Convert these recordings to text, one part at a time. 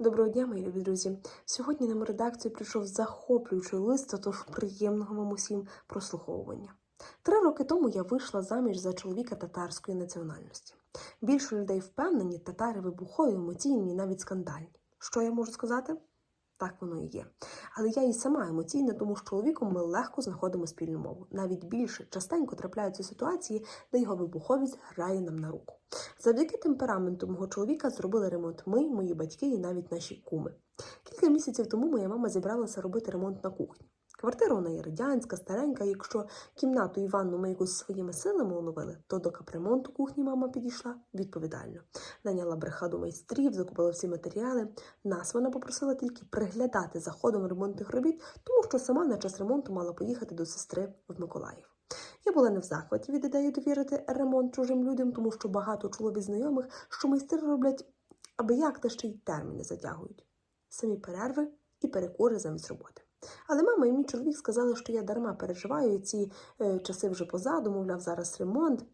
Доброго дня, мої любі друзі. Сьогодні нам у редакцію прийшов захоплюючий лист, тож приємного вам усім прослуховування. Три роки тому я вийшла заміж за чоловіка татарської національності. Більше людей впевнені, татари вибухові, емоційні, і навіть скандальні. Що я можу сказати? Так воно і є. Але я і сама емоційна, тому з чоловіком ми легко знаходимо спільну мову. Навіть більше частенько трапляються ситуації, де його вибуховість грає нам на руку. Завдяки темпераменту мого чоловіка зробили ремонт ми, мої батьки і навіть наші куми. Кілька місяців тому моя мама зібралася робити ремонт на кухні. Квартира у неї радянська, старенька. Якщо кімнату і ванну ми якось своїми силами оновили, то до капремонту кухні мама підійшла відповідально. Наняла бригаду майстрів, закупила всі матеріали. Нас вона попросила тільки приглядати за ходом ремонтних робіт, тому що сама на час ремонту мала поїхати до сестри в Миколаїв. Я була не в захваті від ідеї довірити ремонт чужим людям, тому що багато чула від знайомих, що майстри роблять аби як та ще й терміни затягують. Самі перерви і перекури замість роботи. Але мама і мій чоловік сказали, що я дарма переживаю, ці е, часи вже позаду, мовляв, зараз ремонт.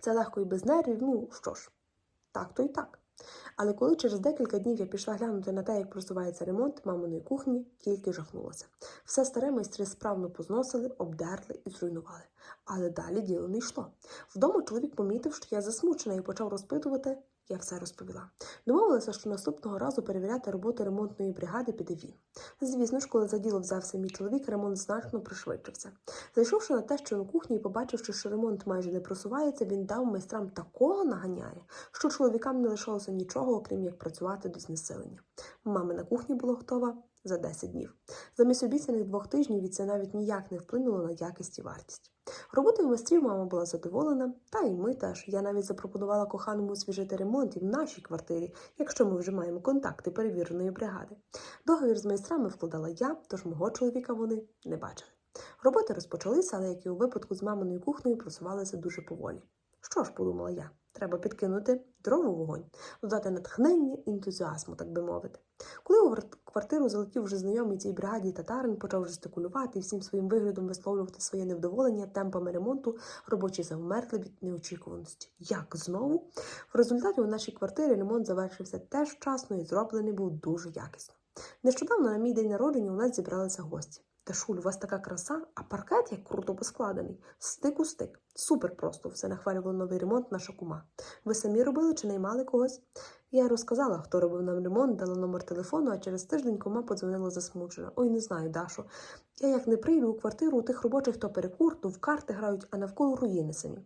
Це легко і без нервів. Ну що ж, так то і так. Але коли через декілька днів я пішла глянути на те, як просувається ремонт маминої кухні, тільки жахнулася. Все старе майстри справно позносили, обдерли і зруйнували. Але далі діло не йшло. Вдома чоловік помітив, що я засмучена і почав розпитувати. Я все розповіла. Домовилася, що наступного разу перевіряти роботу ремонтної бригади піде він. Звісно ж, коли за діло взявся мій чоловік, ремонт значно пришвидшився. Зайшовши на те, що на кухні і побачивши, що ремонт майже не просувається, він дав майстрам такого наганяє, що чоловікам не лишилося нічого, окрім як працювати до знесилення. Мами на кухні була готова за 10 днів. Замість обіцяних двох тижнів і це навіть ніяк не вплинуло на якість і вартість. Роботою майстрів мама була задоволена, та й ми теж. Я навіть запропонувала коханому освіжити ремонт і в нашій квартирі, якщо ми вже маємо контакти перевіреної бригади. Договір з майстрами вкладала я, тож мого чоловіка вони не бачили. Роботи розпочалися, але як і у випадку з маминою кухнею просувалися дуже поволі. Що ж, подумала я, треба підкинути дров вогонь, додати натхнення ентузіазму, так би мовити. Коли у квартиру залетів вже знайомий цій бригаді татарин, почав жестикулювати і всім своїм виглядом висловлювати своє невдоволення темпами ремонту, робочі завмерли від неочікуваності. Як знову? В результаті у нашій квартирі ремонт завершився теж вчасно і зроблений був дуже якісно. Нещодавно на мій день народження у нас зібралися гості. Та шуль, у вас така краса, а паркет як круто поскладений. Стик у стик. Супер просто все нахвалював новий ремонт наша кума. Ви самі робили чи наймали когось? Я розказала, хто робив нам ремонт, дала номер телефону, а через тиждень кума подзвонила засмучена. Ой, не знаю, Дашо. Я як не прийду у квартиру, у тих робочих то перекур, то в карти грають, а навколо руїни самі.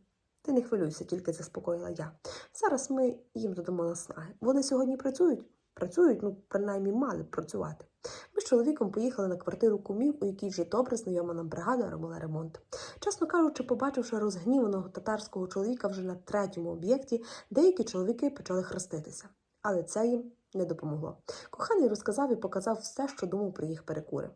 Ти не хвилюйся, тільки заспокоїла я. Зараз ми їм додамо наснаги. Вони сьогодні працюють? Працюють, ну, принаймні мали б працювати. Ми з чоловіком поїхали на квартиру кумів, у якій вже добре знайома нам бригада робила ремонт. Чесно кажучи, побачивши розгніваного татарського чоловіка вже на третьому об'єкті, деякі чоловіки почали хреститися. Але це їм не допомогло. Коханий розказав і показав все, що думав про їх перекури.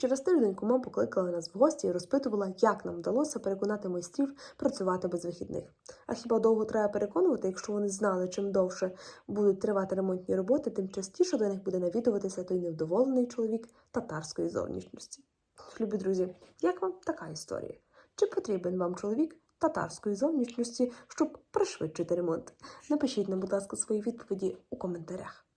Через тиждень кума покликала нас в гості і розпитувала, як нам вдалося переконати майстрів працювати без вихідних. А хіба довго треба переконувати, якщо вони знали, чим довше будуть тривати ремонтні роботи, тим частіше до них буде навідуватися той невдоволений чоловік татарської зовнішності. Любі друзі, як вам така історія? Чи потрібен вам чоловік татарської зовнішності, щоб пришвидшити ремонт? Напишіть нам, будь ласка, свої відповіді у коментарях.